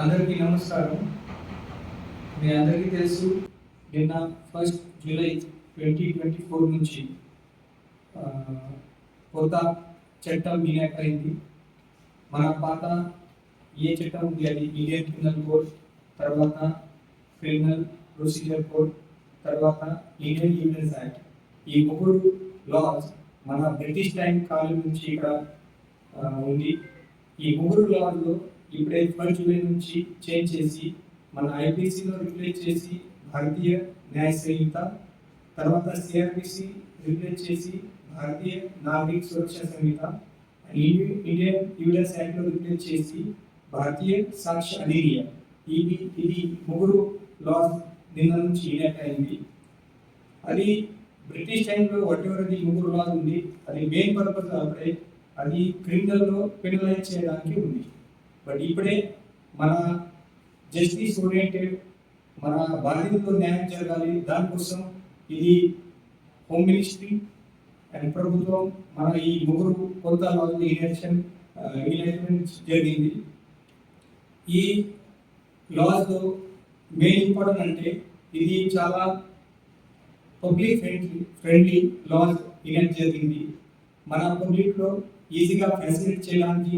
అందరికీ నమస్కారం. మీ అందరికీ తెలుసు నిన్న first July twenty twenty four నుంచి కొత్త చట్టం ఇనాక్ట్ మన పాత ఏ చట్టం ఉంది అది ఇండియన్ క్రిమినల్ కోడ్ తర్వాత క్రిమినల్ ప్రొసీజర్ కోడ్ తర్వాత ఇండియన్ ఎవిడెన్స్ యాక్ట్. ఈ ముగ్గురు లాస్ మన బ్రిటిష్ టైం కాలం నుంచి ఇక్కడ ఉంది. ఈ ముగ్గురు లాలో ఇప్పుడే ఫస్ట్ జూలై నుంచి చేంజ్ చేసి మన ఐపీసీలో రిప్లేస్ చేసి భారతీయ న్యాయ సంహిత తర్వాత సిఆర్పిసి రిప్లేస్ చేసి భారతీయ నాగరిక సురక్ష సంహిత ఇండియన్ ఎవిడెన్స్ యాక్ట్లో రిప్లేస్ చేసి భారతీయ సాక్ష్య అధినియం ఇది ఇది ముగ్గురు లాస్ నిన్న నుంచి ఇనాక్ట్ అయింది. అది బ్రిటిష్ టైంలో వాట్ ఎవర్ అది ముగ్గురు లాస్ ఉంది. అది మెయిన్ పర్పస్ అప్పుడే అది క్రిమినల్లో పెనలైజ్ చేయడానికి ఉంది. బట్ ఇప్పుడే మన జస్టిస్ ఓరియంటెడ్ మన బాధితులకు న్యాయం జరగాలి. దానికోసం ఇది హోమ్ మినిస్ట్రీ అండ్ ప్రభుత్వం మన ఈ ముగ్గురు కొత్త లాలు ఇన్వెన్షన్ జరిగింది. ఈ లాస్లో మెయిన్ ఇంపార్టెంట్ అంటే ఇది చాలా public friendly friendly laws enact జరిగింది. మన పబ్లిక్లో ఈజీగా ఫెసిలిటీ చేయడానికి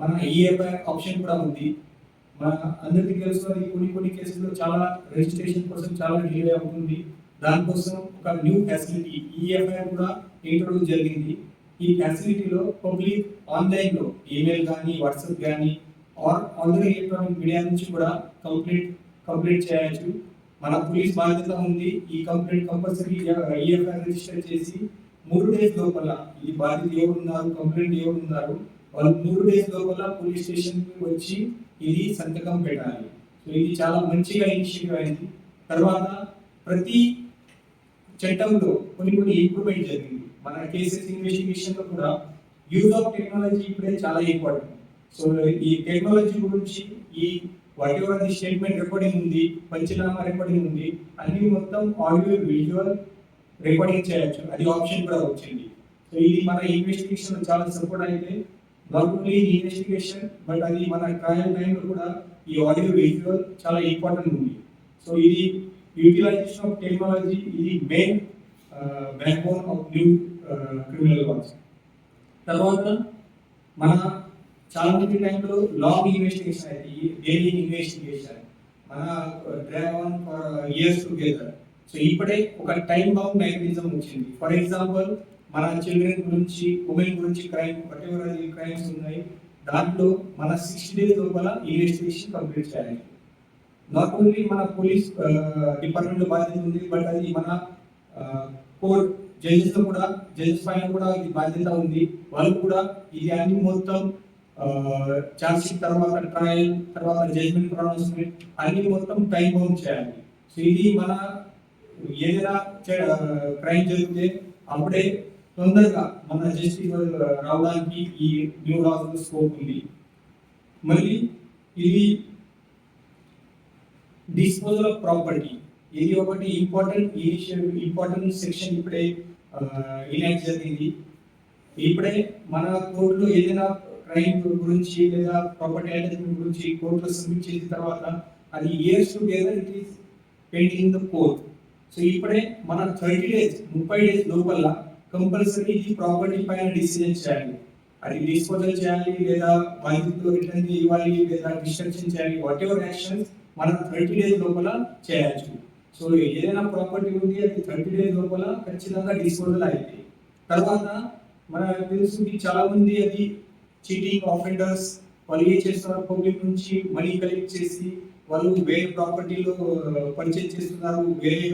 మన ఈఎఫ్ఐ ఆప్షన్ కూడా ఉంది. మన అందరికీ తెలుసు కొన్ని కొన్ని కేసుల్లో చాలా రిజిస్ట్రేషన్ కోసం చాలా డిలే అవుతుంది. దానికోసం ఒక న్యూ ఫెసిలిటీ ఈఎఫ్ఐ కూడా ఇంట్రొడ్యూస్ జరిగింది. ఈ ఫెసిలిటీలో పబ్లిక్ ఆన్లైన్లో ఈమెయిల్ కానీ వాట్సాప్ కానీ ఆర్ ఆన్లైన్ ఎలక్ట్రానిక్ మీడియా నుంచి కూడా కంప్లీట్ కంప్లీట్ చేయొచ్చు. మన పోలీస్ బాధ్యత ఉంది ఈ కంప్లీట్ కంపల్సరీ ఈఎఫ్ఐ రిజిస్టర్ చేసి మూడు డేస్ లోపల ఈ బాధ్యత ఎవరు ఉన్నారు కంప్లైంట్ ఎవరు ఉన్నారు వాళ్ళు మూడు డేస్ లోపల పోలీస్ స్టేషన్కి వచ్చి ఇది సంతకం పెట్టాలి. సో ఇది చాలా మంచిగా ఇనిషియేటివ్ అయింది. తర్వాత ప్రతి చట్టంలో కొన్ని కొన్ని ఇంప్రూవ్మెంట్ జరిగింది. మన కేసెస్ ఇన్వెస్టిగేషన్లో కూడా యూజ్ ఆఫ్ టెక్నాలజీ ఇప్పుడే చాలా ఇంపార్టెంట్ సో ఈ టెక్నాలజీ గురించి ఈ whatever the statement recording ఉంది పంచనామా రికార్డింగ్ ఉంది అన్ని మొత్తం ఆడియో విజువల్ రికార్డింగ్ చేయొచ్చు. అది ఆప్షన్ కూడా వచ్చింది. సో ఇది మన ఇన్వెస్టిగేషన్ చాలా సపోర్ట్ అయితే నాట్ ఓన్లీ ఇన్వెస్టిగేషన్ బట్ అది మన ట్రయల్ టైంలో కూడా ఈ ఆడియో వెహికల్ చాలా ఇంపార్టెంట్ ఉంది. సో ఇది యూటిలైజేషన్ ఆఫ్ టెక్నాలజీ ఇది main backbone of new criminal laws తర్వాత మన చాలా మంది టైంలో లాంగ్ ఇన్వెస్టిగేషన్ అయితే డైలీ ఇన్వెస్టిగేషన్ మన drive on for years together so ఇప్పుడే ఒక టైం బౌండ్ మెకానిజం వచ్చింది. ఫర్ ఎగ్జాంపుల్ మన చిల్డ్రన్ గురించి ఉమెన్ గురించి క్రైమ్ వటెవర్ క్రైమ్స్ ఉన్నాయి దాంట్లో మన సిక్స్టీ డేస్ లోపల ఇన్వెస్టిగేషన్ కంప్లీట్ చేయాలి. నాట్ ఓన్లీ మన పోలీస్ డిపార్ట్మెంట్ బాధ్యత ఉంది బట్ అది మన కోర్ట్ జడ్జెస్ కూడా జడ్జెస్ పైన కూడా ఇది బాధ్యత ఉంది. వాళ్ళు కూడా ఇది అన్ని మొత్తం ఛార్జ్షీట్ తర్వాత ట్రయల్ తర్వాత జడ్జ్మెంట్ ప్రొనౌన్స్మెంట్ అన్ని మొత్తం టైం బౌండ్ చేయాలి. సో ఇది మన ఏదైనా క్రైమ్ జరిగితే అప్పుడే తొందరగా మన జస్టిస్ రావడానికి ఈ న్యూ లాస్ స్కోప్ ఉంది. మళ్ళీ ఇది డిస్పోజల్ ఆఫ్ ప్రాపర్టీ ఇది ఒకటి ఇంపార్టెంట్ ఇనిషియల్ ఇంపార్టెంట్ సెక్షన్ ఇప్పుడే ఇనాక్ట్ జరిగింది. ఇప్పుడే మన కోర్టులో ఏదైనా క్రైమ్ గురించి లేదా ప్రాపర్టీ అటాచ్మెంట్ గురించి కోర్టులో సబ్మిట్ చేసిన తర్వాత అది years together it is pending the court so ఇప్పుడే మన థర్టీ డేస్ ముప్పై డేస్ లోపల కంపల్సరీ ఈ ప్రాపర్టీ పైన డిసిజన్ చేయాలి. అది డిస్పోజల్ చేయాలి లేదా బాధితులు రిటర్న్ ఇవ్వాలి లేదా డిస్ట్రక్షన్ చేయాలి వాట్ ఎవర్ యాక్షన్స్ మనం థర్టీ డేస్ లోపల చేయొచ్చు సో ఏదైనా ప్రాపర్టీ ఉంది అది థర్టీ డేస్ లోపల ఖచ్చితంగా డిస్పోజల్ అయింది తర్వాత మన తెలుసు చాలా మంది అది చీటింగ్ ఆఫెండర్స్ వాళ్ళు ఏం చేస్తున్నారు? పబ్లిక్ నుంచి మనీ కలెక్ట్ చేసి వాళ్ళు వేరే ప్రాపర్టీలో పర్చేజ్ uh, చేస్తున్నారు వేరే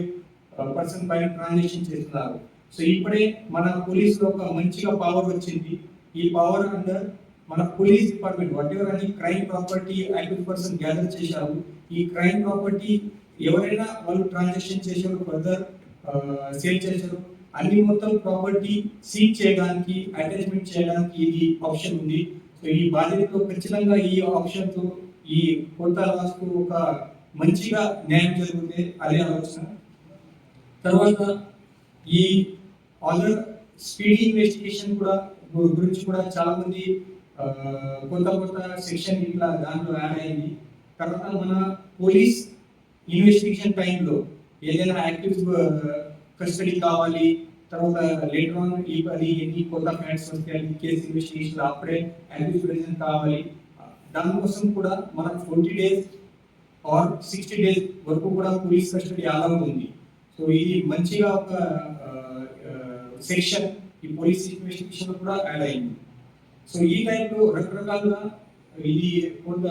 uh, పర్సన్ పైన ట్రాన్సాక్షన్ చేస్తున్నారు. సో ఇప్పుడే మన పోలీస్లో ఒక మంచిగా పవర్ వచ్చింది. ఈ పవర్ అండర్ మన పోలీస్ డిపార్ట్మెంట్ వాట్ ఎవర్ అని క్రైమ్ ప్రాపర్టీ ఐదు పర్సెంట్ గ్యాదర్ చేశారు ఈ క్రైమ్ ప్రాపర్టీ ఎవరైనా వాళ్ళు ట్రాన్సాక్షన్ చేశారు ఫర్దర్ సేల్ చేశారు అన్ని మొత్తం ప్రాపర్టీ సీజ్ చేయడానికి అటాచ్మెంట్ చేయడానికి ఇది ఆప్షన్ ఉంది. సో ఈ బాధ్యతతో ఖచ్చితంగా ఈ ఆప్షన్తో ఈ కొత్త లాస్కు ఒక మంచిగా న్యాయం జరుగుతుంది అదే ఆలోచన. తర్వాత ఈ ఆల్రెడీ స్పీడీ ఇన్వెస్టిగేషన్ కూడా గురించి కూడా చాలా మంది కొత్త కొత్త సెక్షన్ ఇట్లా దాంట్లో యాడ్ అయింది. తర్వాత మన పోలీస్ ఇన్వెస్టిగేషన్ టైంలో ఏదైనా యాక్టివ్ కస్టడీ కావాలి. తర్వాత లేటర్ ఆన్ ఈ పది ఎన్ని కొత్త ఫ్యాక్ట్స్ వస్తాయి కేసు ఇన్వెస్టిగేషన్ అప్పుడే యాక్టివ్ ప్రెజెంట్ కావాలి. దానికోసం కూడా మనకు twenty days or sixty days వరకు కూడా పోలీస్ కస్టడీ అలా ఉంది. సో ఇది మంచిగా ఒక సెక్షన్ ఈ పోలీస్ ఇన్వెస్టిగేషన్ కూడా యాడ్ అయింది. సో ఈ టైంలో రకరకాలుగా ఇది కొంత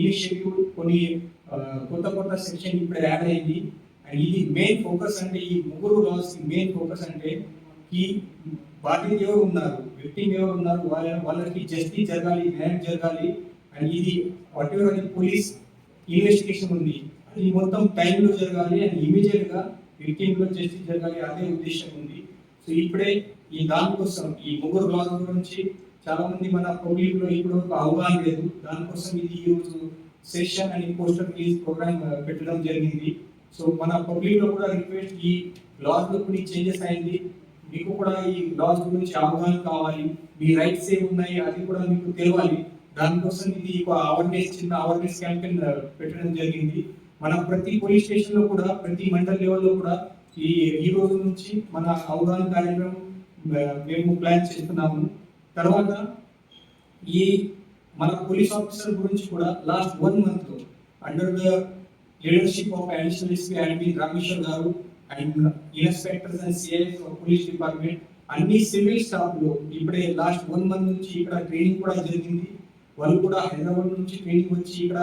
ఇనిషియేటివ్ కొన్ని కొత్త కొత్త సెక్షన్ ఇప్పుడు యాడ్ అయింది. అండ్ ఇది మెయిన్ ఫోకస్ అంటే ఈ ముగ్గురు లాస్ మెయిన్ ఫోకస్ అంటే ఈ బాధ్యత ఎవరు ఉన్నారు? విక్టిమ్ ఎవరు ఉన్నారు? వాళ్ళ వాళ్ళకి జస్టిస్ జరగాలి న్యాయం జరగాలి. అండ్ ఇది వాట్ ఎవర్ అనేది పోలీస్ ఇన్వెస్టిగేషన్ ఉంది అది మొత్తం టైంలో జరగాలి. అండ్ ఇమీడియట్గా జస్టిస్ జరగాలి అదే ఉద్దేశం ఉంది. సో ఇప్పుడే ఈ దానికోసం ఈ ముగ్గురు లాస్ గురించి చాలా మంది మన పబ్లిక్లో ఇప్పుడు ఒక అవగాహన లేదు. దానికోసం ఇది ఈరోజు సెషన్ అని పోస్టర్ రిలీజ్ ప్రోగ్రామ్ పెట్టడం జరిగింది. సో మన పబ్లిక్లో కూడా రిక్వెస్ట్ ఈ లాస్లో కొన్ని చేంజెస్ అయింది. మీకు కూడా ఈ లాస్ గురించి అవగాహన కావాలి. మీ రైట్స్ ఏమి ఉన్నాయి అది కూడా మీకు తెలియాలి. దానికోసం ఇది ఒక అవేర్నెస్ చిన్న అవేర్నెస్ క్యాంపెయిన్ పెట్టడం జరిగింది. మన ప్రతి పోలీస్ స్టేషన్లో కూడా ప్రతి మండల్ లెవెల్లో కూడా ఈ ఈ రోజు నుంచి మన అవగాహన కార్యక్రమం మేము ప్లాన్ చేస్తున్నాము. తర్వాత ఈ మన పోలీస్ ఆఫీసర్ గురించి కూడా last one month under the leadership of additional SP admin Rameshwar గారు and inspectors and CIs of police department అన్ని సివిల్ స్టాఫ్లో ఇప్పుడే లాస్ట్ వన్ మంత్ నుంచి ఇక్కడ ట్రైనింగ్ కూడా జరిగింది. వాళ్ళు కూడా హైదరాబాద్ నుంచి ట్రైనింగ్ వచ్చి ఇక్కడ